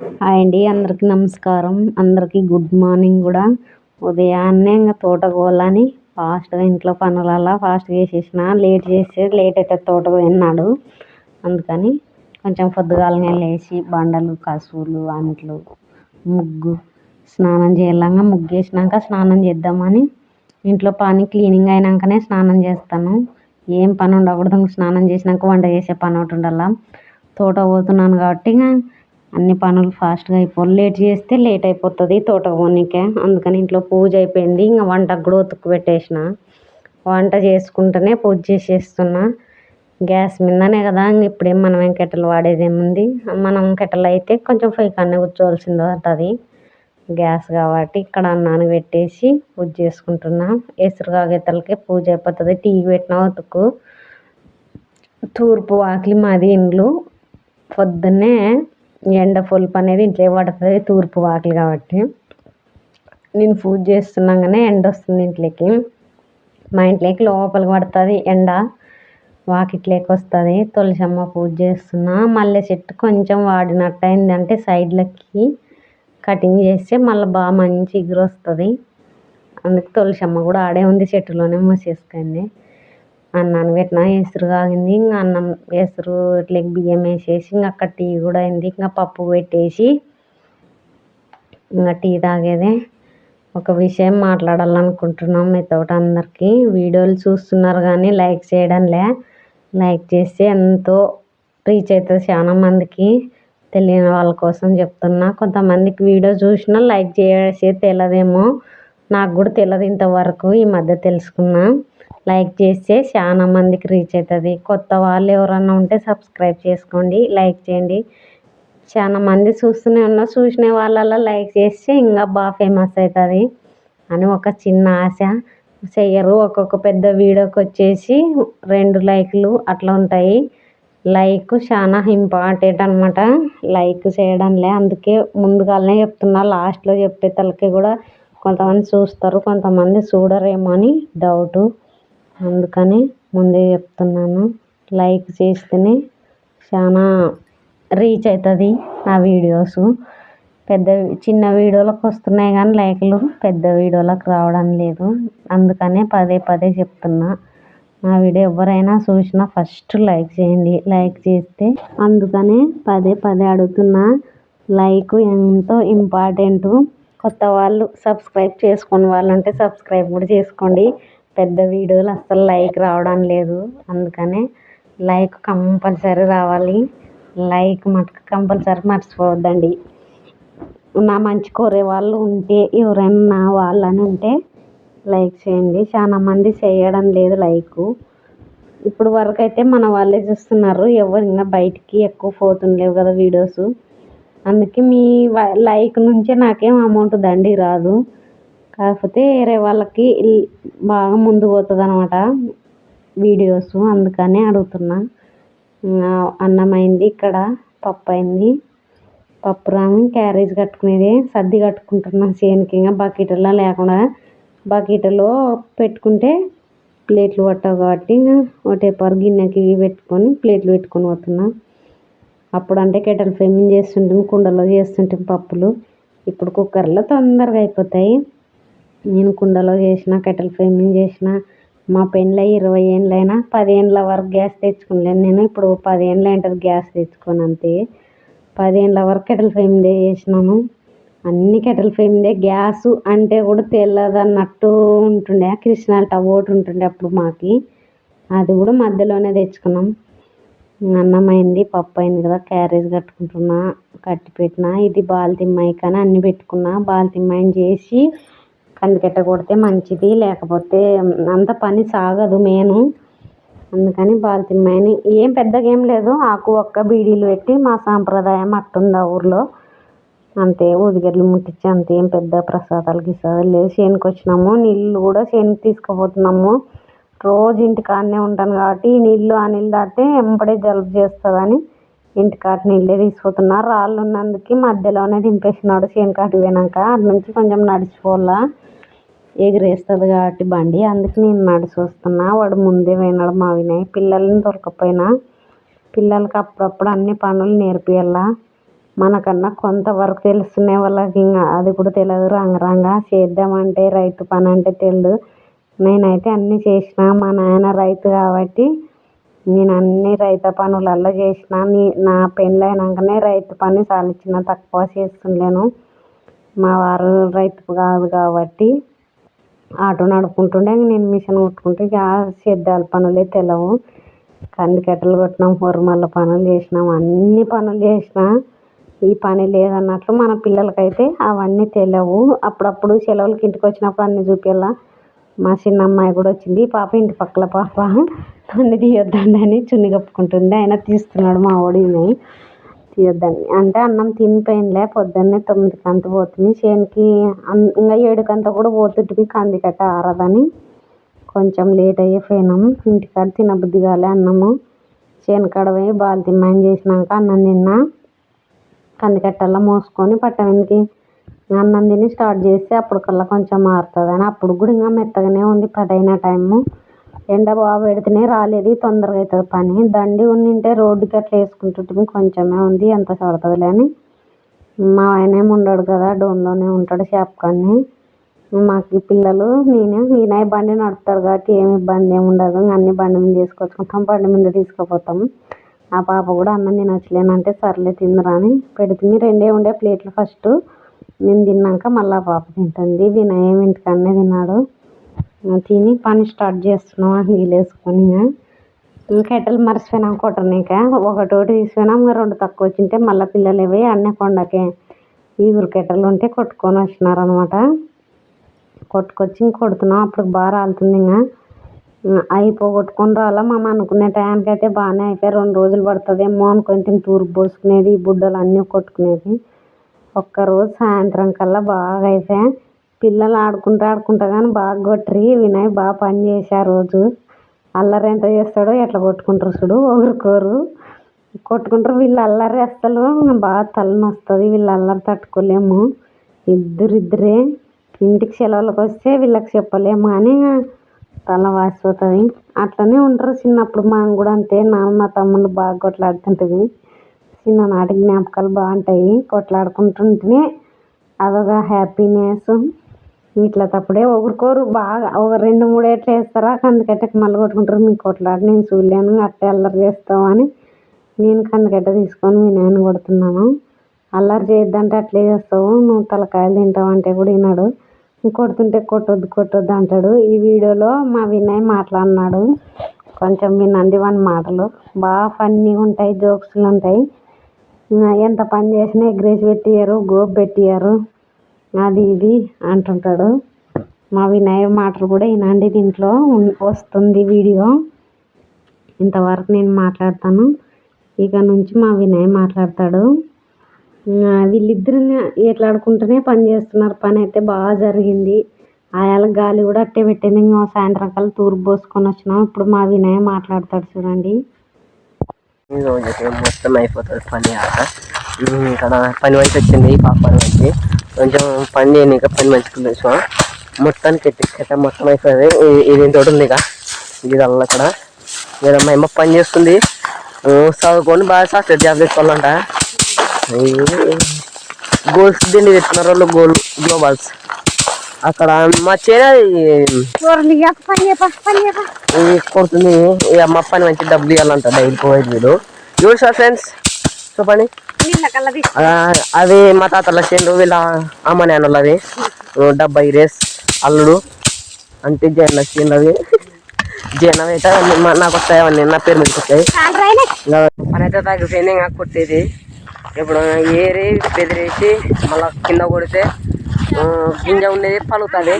Hi అండి అందరికీ నమస్కారం. అందరికీ గుడ్ మార్నింగ్ కూడా. ఉదయాన్నే ఇంకా తోటకు ఫాస్ట్గా ఇంట్లో పనులల్లా ఫాస్ట్గా చేసేసిన లేట్ చేస్తే లేట్ అయితే తోటకు పోయినాడు అందుకని కొంచెం పొద్దుగాలనే లేచి బండలు కసువులు అంట్లు ముగ్గు స్నానం చేయాలంగా ముగ్గు వేసినాక స్నానం చేద్దామని ఇంట్లో పని క్లీనింగ్ అయినాకనే స్నానం చేస్తాను. ఏం పని ఉండకూడదు స్నానం చేసినాక వంట చేసే పని ఒకటి ఉండాల. తోట పోతున్నాను కాబట్టి ఇంకా అన్ని పనులు ఫాస్ట్గా అయిపోవాలి. లేట్ చేస్తే లేట్ అయిపోతుంది తోటకు పోనీకే. అందుకని ఇంట్లో పూజ అయిపోయింది. ఇంకా వంటకు కూడా ఉతుకు పెట్టేసిన. వంట చేసుకుంటూనే పూజ చేసేస్తున్నా. గ్యాస్ మీదనే కదా. ఇప్పుడేం మనం ఏం కెట్టెలు వాడేది ఏముంది? మనం కెట్టెలు అయితే కొంచెం ఫైవ్ కన్నా కూర్చోవలసింది ఉంటుంది గ్యాస్ కాబట్టి ఇక్కడ అన్నాన్ని పెట్టేసి పూజ చేసుకుంటున్నా. ఎసురు కాగేతలకి పూజ అయిపోతుంది. టీ పెట్టిన ఉతుకు. తూర్పు వాకిలి మాది ఇండ్లు. పొద్దున్నే ఎండ పొలుపు అనేది ఇంట్లో పడుతుంది తూర్పు వాకిలి కాబట్టి. నేను పూజ చేస్తున్నాగానే ఎండ వస్తుంది ఇంట్లోకి. మా ఇంట్లోకి లోపలికి పడుతుంది ఎండ వాకిట్లోకి వస్తుంది. తులసమ్మ పూజ చేస్తున్నా. మళ్ళీ చెట్టు కొంచెం వాడినట్టు అయింది అంటే సైడ్లకి కటింగ్ చేస్తే మళ్ళీ బాగా మంచి ఎగురు వస్తుంది అందుకు తులసమ్మ కూడా ఆడే ఉంది చెట్టులోనే మూసేసుకుంది. అన్నాన్ని పెట్టిన ఎసురు కాగింది ఇంకా అన్నం ఎసురు ఇట్లా బియ్యం వేసేసి ఇంకా అక్కడ టీ కూడా అయింది. ఇంకా పప్పు పెట్టేసి ఇంకా టీ తాగేదే. ఒక విషయం మాట్లాడాలనుకుంటున్నాం మీతోటి అందరికీ. వీడియోలు చూస్తున్నారు కానీ లైక్ చేయడంలే. లైక్ చేస్తే ఎంతో రీచ్ అవుతుంది చాలా మందికి. తెలియని వాళ్ళ కోసం చెప్తున్నా. కొంతమందికి వీడియో చూసినా లైక్ చేసే తెలియదేమో. నాకు కూడా తెలియదు ఇంతవరకు. ఈ మధ్య తెలుసుకున్నా. లైక్ చేస్తే చాలా మందికి రీచ్ అవుతుంది. కొత్త వాళ్ళు ఎవరన్నా ఉంటే సబ్స్క్రైబ్ చేసుకోండి లైక్ చేయండి. చాలా మంది చూస్తూనే ఉన్నా చూసిన వాళ్ళల్లో లైక్ చేస్తే ఇంకా బాగా ఫేమస్ అవుతుంది అని ఒక చిన్న ఆశ. చెయ్యరు ఒక్కొక్క పెద్ద వీడియోకి వచ్చేసి రెండు లైక్లు అట్లా ఉంటాయి. లైక్ చాలా ఇంపార్టెంట్ అనమాట లైక్ చేయడంలే. అందుకే ముందుగానే చెప్తున్నా లాస్ట్లో చెప్పే తలకి కూడా కొంతమంది చూస్తారు కొంతమంది చూడరేమో అని డౌటు. అందుకని ముందే చెప్తున్నాను. లైక్ చేస్తేనే చాలా రీచ్ అవుతుంది నా వీడియోస్. పెద్ద చిన్న వీడియోలకు వస్తున్నాయి కానీ లైక్లు పెద్ద వీడియోలకు రావడం లేదు. అందుకనే పదే పదే చెప్తున్నా. నా వీడియో ఎవరైనా చూసినా ఫస్ట్ లైక్ చేయండి. లైక్ చేస్తే అందుకనే పదే పదే అడుగుతున్నా. లైక్ ఎంతో ఇంపార్టెంట్. కొత్త వాళ్ళు సబ్స్క్రైబ్ చేసుకుని వాళ్ళు ఉంటే సబ్స్క్రైబ్ కూడా చేసుకోండి. పెద్ద వీడియోలు అస్సలు లైక్ రావడం లేదు. అందుకనే లైక్ కంపల్సరీ రావాలి. లైక్ మటుకు కంపల్సరీ మర్చిపోవద్దండి. నా మంచి కోరే వాళ్ళు ఉంటే ఎవరైనా నా వాళ్ళని ఉంటే లైక్ చేయండి. చాలా మంది చేయడం లేదు లైక్. ఇప్పుడు వరకు అయితే మన వాళ్ళే చూస్తున్నారు. ఎవరు ఇంకా బయటికి ఎక్కువ పోతుండలేవు కదా వీడియోస్. అందుకే మీ లైక్ నుంచే నాకేం అమౌంట్ దండి రాదు. కాకపోతే వేరే వాళ్ళకి బాగా ముందు పోతుంది అనమాట వీడియోస్ అందుకనే అడుగుతున్నా. అన్నం అయింది ఇక్కడ పప్పు అయింది పప్పు రాము క్యారేజ్ కట్టుకునేది సర్ది కట్టుకుంటున్నా చేనుకి ఇంకా బకెట్లో లేకుండా. బకెట్లో పెట్టుకుంటే ప్లేట్లు పట్టవు కాబట్టి ఇంకా ఒకటేపారు గిన్నెకి పెట్టుకొని ప్లేట్లు పెట్టుకొని పోతున్నా. అప్పుడు అంటే కెటల్ ఫ్లేమ్ చేస్తుంటాం కుండలో చేస్తుంటాం పప్పులు. ఇప్పుడు కుక్కర్లో తొందరగా అయిపోతాయి. నేను కుండలో చేసిన కెటల్ ఫ్రేమింగ్ చేసిన మా పెళ్ళి ఇరవై ఏండ్లైనా పది ఏళ్ళ వరకు గ్యాస్ తెచ్చుకోలేను నేను ఇప్పుడు పది ఏళ్ళు గ్యాస్ తెచ్చుకొని అంతే. పది వరకు కెటల్ ఫ్లేమ్ చేసినాను. అన్ని కెటల్ ఫ్లేమ్దే గ్యాస్ అంటే కూడా తెలియదు ఉంటుండే. కృష్ణాల టవ్ ఒకటి ఉంటుండే అప్పుడు మాకి. అది కూడా మధ్యలోనే తెచ్చుకున్నాం. అన్నం అయింది పప్పు అయింది కదా క్యారేజ్ కట్టుకుంటున్నా కట్టి పెట్టిన ఇది బాల్తిమ్మాయి కానీ అన్నీ పెట్టుకున్నా బాల్తిమ్మాయిని చేసి కందికట్ట కొడితే మంచిది లేకపోతే అంత పని సాగదు మెయిన్ అందుకని బాల్తిమ్మాయిని ఏం పెద్దగా ఏం లేదు ఆకు ఒక్క బీడీలు పెట్టి మా సాంప్రదాయం అట్టుంది ఆ ఊర్లో. అంతే ఊదిగడ్డలు ముట్టించి అంతే ఏం పెద్ద ప్రసాదాలు గిసాదాలు లేదు చేనుకి వచ్చినాము నీళ్ళు కూడా చేనుకి తీసుకుపోతున్నాము. రోజు ఇంటికాడనే ఉంటాను కాబట్టి నీళ్ళు ఆ నీళ్ళు దాటితే వెంబడే జలుబు చేస్తుందని ఇంటికాడ నీళ్ళే తీసుకుపోతున్నా రాళ్ళు ఉన్నందుకు మధ్యలోనే దింపేసినాడు. చేను పోయినాక అటు నుంచి కొంచెం నడిచిపోవాలా. ఎగిరేస్తుంది కాబట్టి బండి అందుకు నేను నడిచి వస్తున్నా వాడు ముందే పోయినాడు మా వినయ్. పిల్లల్ని దొరకపోయినా పిల్లలకి అప్పుడప్పుడు అన్ని పనులు నేర్పియాలా. మనకన్నా కొంతవరకు తెలుస్తున్నాయి వాళ్ళకి ఇంకా అది కూడా తెలియదు రంగరంగా చేద్దామంటే రైతు పని అంటే తెలియదు నేనైతే అన్నీ చేసిన. మా నాయన రైతు కాబట్టి నేను అన్ని రైతు పనులల్లో చేసిన. నీ నా పెళ్ళి అయినాకనే రైతు పని చాలా చిన్న తక్కువ చేస్తుండలేను మా వారు రైతు కాదు కాబట్టి ఆటో నడుపుకుంటుండే నేను మిషన్ కుట్టుకుంటే ఇక సేద్యాల పనులే తెలవు. కంది కట్టలు కొట్టినాం పొరమల్ల పనులు చేసినాం అన్ని పనులు చేసిన ఈ పని లేదన్నట్లు మన పిల్లలకైతే అవన్నీ తెలియవు అప్పుడప్పుడు సెలవులకి ఇంటికి వచ్చినప్పుడు అన్నీ చూపించాల మా చిన్న అమ్మాయి కూడా వచ్చింది పాప ఇంటి పక్కల పాప నన్ను తీయొద్దండి అని చున్ని కప్పుకుంటుంది ఆయన తీస్తున్నాడు మా వాడిని తీయొద్దని. అంటే అన్నం తినిపోయినలే పొద్దున్నే తొమ్మిది కంత పోతుంది చేనుకి ఇంకా ఇంకా ఏడుకంత కూడా పోతుంటుంది కంది కట్ట ఆరదని. కొంచెం లేట్ అయ్యే పోయినాము. ఇంటికాడ తినబుద్ధి కాలే అన్నము. చేను కాడ పోయి బాల్ తిమ్మని చేసినాక అన్నం తిన్నా. కందికట్టల్లో మోసుకొని పట్టణానికి అన్నం తిని స్టార్ట్ చేస్తే అప్పటికల్లా కొంచెం మారుతుంది అని అప్పుడు కూడా ఇంకా మెత్తగానే ఉంది పదైన టైము. ఎండ బాగా పెడితేనే రాలేదు తొందరగా అవుతుంది పని. దండి ఉండింటే రోడ్డుకి అట్లా వేసుకుంటుంటే కొంచెమే ఉంది ఎంత పడుతుందిలే అని. మా ఆయన ఉండడు కదా డోన్లోనే ఉంటాడు షాప్ కానీ మాకు పిల్లలు నేను ఈయన బండి నడుపుతాడు కాబట్టి ఏమి ఇబ్బంది ఏమి ఉండదు. అన్ని బండి మీద తీసుకొచ్చుకుంటాం బండి మీద తీసుకుపోతాం. ఆ పాప కూడా అన్నం తినచ్చలేనంటే సర్లే తిందురా అని పెడుతుంది. రెండే ఉండే ప్లేట్లు ఫస్ట్. మేము తిన్నాక మళ్ళీ ఆ పాప తింటుంది. వినయం ఏమి ఇంటికన్నే తిన్నాడు. తిని పని స్టార్ట్ చేస్తున్నాం నీళ్ళు వేసుకొని. కట్టెలు మర్చిపోయినాం కొట్టనీక ఒకటోటి తీసుకున్నాం ఇంకా రెండు తక్కువ వచ్చింటే మళ్ళీ పిల్లలు ఇవి అన్నీ కొండకే. ఈగురు కట్టెలు ఉంటే కొట్టుకొని వచ్చినారు అనమాట కొట్టుకొచ్చి ఇంక కొడుతున్నాం అప్పుడు బాగా రాలుతుంది ఇంకా. అయిపోగొట్టుకొని రాలా. మనం అనుకునే టయానికి అయితే బాగానే అయిపోయి రెండు రోజులు పడుతుందేమో అనుకుంటే తూర్పు పోసుకునేది ఈ బుడ్డలు అన్నీ కొట్టుకునేది. ఒక్కరోజు సాయంత్రం కల్లా బాగా అయిపోయాయి పిల్లలు ఆడుకుంటూ ఆడుకుంటూ కానీ బాగా కొట్టిరి వినయ్ బాగా పని చేసి ఆ రోజు. అల్లరి ఎంత చేస్తాడో ఎట్లా కొట్టుకుంటారు చూడు ఒకరికొరు కొట్టుకుంటారు వీళ్ళు అల్లరి అస్సలు బాగా తలనొస్తుంది వీళ్ళు అల్లరి తట్టుకోలేము. ఇద్దరు ఇద్దరే ఇంటికి సెలవులకు వస్తే వీళ్ళకి చెప్పలేము అని తల వాసిపోతుంది. అట్లనే ఉంటారు చిన్నప్పుడు మనం కూడా అంతే. నాన్న మా తమ్ముళ్ళు బాగా కొట్లాడుతుంటుంది. చిన్ననాటి జ్ఞాపకాలు బాగుంటాయి. కొట్లాడుకుంటుంటేనే అదొక హ్యాపీనెస్ ఇట్లా తప్పుడే ఒకరికోరు బాగా ఒక రెండు మూడు ఏట్లు వేస్తారా? కందుకట్టకి మళ్ళీ కొట్టుకుంటారు మీకు కొట్లాడి నేను చూడలేను. అట్టే అల్లరి చేస్తామని నేను కందికట్ట తీసుకొని మీ నాన్న కొడుతున్నాను. అల్లరి చేయొద్దంటే అట్లే చేస్తావు. నువ్వు తలకాయలు తింటావు అంటే కూడా విన్నాడు కొడుతుంటే కొట్టొద్దు కొట్టొద్దు అంటాడు. ఈ వీడియోలో మా వినయ్ మాట్లాడినాడు. కొంచెం వినండి వాని మాటలు. బాగా ఫన్నీగా ఉంటాయి జోక్స్లు ఉంటాయి. ఎంత పని చేసినా ఎగ్రేజ్ పెట్టియారు గోపు పెట్టియారు అది ఇది అంటుంటాడు. మా వినయ మాటలు కూడా వినండి దీంట్లో వస్తుంది వీడియో. ఇంతవరకు నేను మాట్లాడతాను. ఇక నుంచి మా వినయ్ మాట్లాడతాడు. ఆ, వీళ్ళిద్దరు ఎట్లాడుకుంటూనే పని చేస్తున్నారు. పని అయితే బాగా జరిగింది. ఆయాల గాలి కూడా అట్టే పెట్టింది. ఇంకా సాయంత్రం కల్లా తూర్పు పోసుకొని వచ్చినాం. ఇప్పుడు మా వినయ్ మాట్లాడతాడు చూడండి. మొత్తం అయిపోతుంది పని ఇక్కడ పని వయసు వచ్చింది. పాప పని మంచి కొంచెం పని చేయని ఇక పని మంచిగా చూసాం మొత్తానికి ఎత్తికట్ట మొత్తం అయిపోయింది. ఇది- తోటి ఉంది ఇక. ఇది అల్ల ఇక్కడ ఇక్కడ మా అమ్మ పని చేస్తుంది. చదువుకొని బాగా సాఫ్ట్వేర్ జాబ్ తెచ్చుకోవాలంట గోల్స్ దిండి తెచ్చుకున్నారు వాళ్ళు గోల్ గ్లోబల్స్. అక్కడ మా ఇది కొడుతుంది. ఈ అమ్మ పని మంచి డబ్బులు ఇవ్వాలంట డైలీ పోయేది వీడు చూడు సార్ ఫ్రెండ్స్ చెప్పండి అది మా తాతల చేను వీళ్ళ అమ్మ నాన్నలది డెబ్బై రేస్ అల్లుడు అంటే జైన్ చేను అవి జైన్ అవి అయితే నాకు వస్తాయి అవన్నీ నా పేరు మీదకి వస్తాయి. పని అయితే తగ్గిపోయింది ఇంకా కొట్టేది. ఇప్పుడు ఏరి బెదిరేసి మళ్ళా కింద కొడితే గింజ ఉండేది పలుకుతుంది.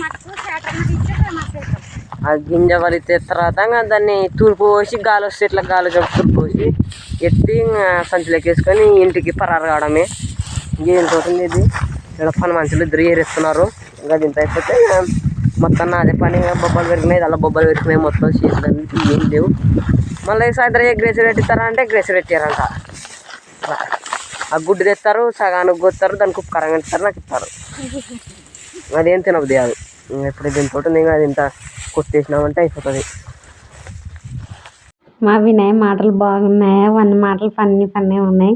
ఆ గింజ వలితే తర్వాత ఇంకా దాన్ని తూర్పు పోసి గాలి వస్తే ఇట్లా గాలి తూర్పు పోసి ఎత్తి ఇంకా సంచిలోకి వేసుకొని ఇంటికి పరారు కావడమే. దీంతో ఇది? ఇక్కడ పని మనుషులు ఇద్దరు ఏరేస్తున్నారు. ఇంకా దీంతో అయిపోతే మొత్తం నాదే పని. బొబ్బలు పెరిగినాయి. అలా బొబ్బలు పెరిగినాయి మొత్తం చేతులన్నీ ఏం లేవు. మళ్ళీ సాయంత్రం ఎగ్రేసి పెట్టిస్తారా అంటే ఎగ్రేసి పెట్టారంట ఆ గుడ్డు తెస్తారు సగానికి కొత్తారు దానికి ఉప్కారంగా ఇస్తారు నాకు ఇస్తారు. అదేం తినబుద్ది కాదు. ఇప్పుడు దీంతో ఇంకా అది ఇంత కొట్టేసినామంటే అయిపోతుంది. మా వినయ్ మాటలు బాగున్నాయి? అవన్నీ మాటలు ఫన్నీ ఫన్నీ ఉన్నాయి.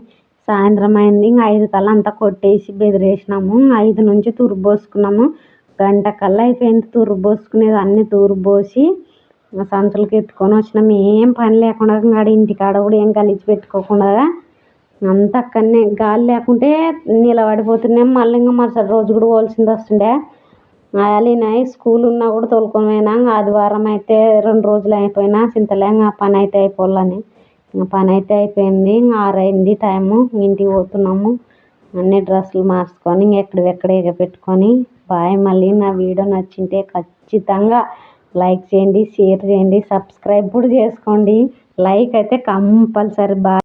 సాయంత్రం అయింది ఇంకా ఐదు కల్లా అంతా కొట్టేసి బెదిరేసినాము. ఐదు నుంచి తురుబోసుకున్నాము పోసుకున్నాము. గంట కల్లా అయిపోయింది తురుబోసుకునేది పోసుకునేది. అన్నీ తూర్పు పోసి సంచులకి ఎత్తుకొని వచ్చినాం. ఏం పని లేకుండా ఇంకా ఇంటికాడ కూడా ఏం గలీజ్ పెట్టుకోకుండా అంతా అక్కడనే గాలి లేకుంటే నిలబడిపోతున్నాం. మళ్ళీ ఇంకా మరుసటి రోజు కూడా పోవాల్సింది వస్తుండే. అలినాయి స్కూల్ ఉన్నా కూడా తోలుకొని పోయినా ఇంకా ఆదివారం అయితే రెండు రోజులు అయిపోయినా చింతలే పని అయితే అయిపోవాలని. పని అయితే అయిపోయింది ఇంకా ఆరైంది టైము ఇంటికి పోతున్నాము అన్ని డ్రెస్సులు మార్చుకొని ఇంక ఎక్కడివెక్కడ ఎగపెట్టుకొని బాయ్. మళ్ళీ నా వీడియో నచ్చింటే ఖచ్చితంగా లైక్ చేయండి షేర్ చేయండి సబ్స్క్రైబ్ కూడా చేసుకోండి. లైక్ అయితే కంపల్సరీ బాయ్.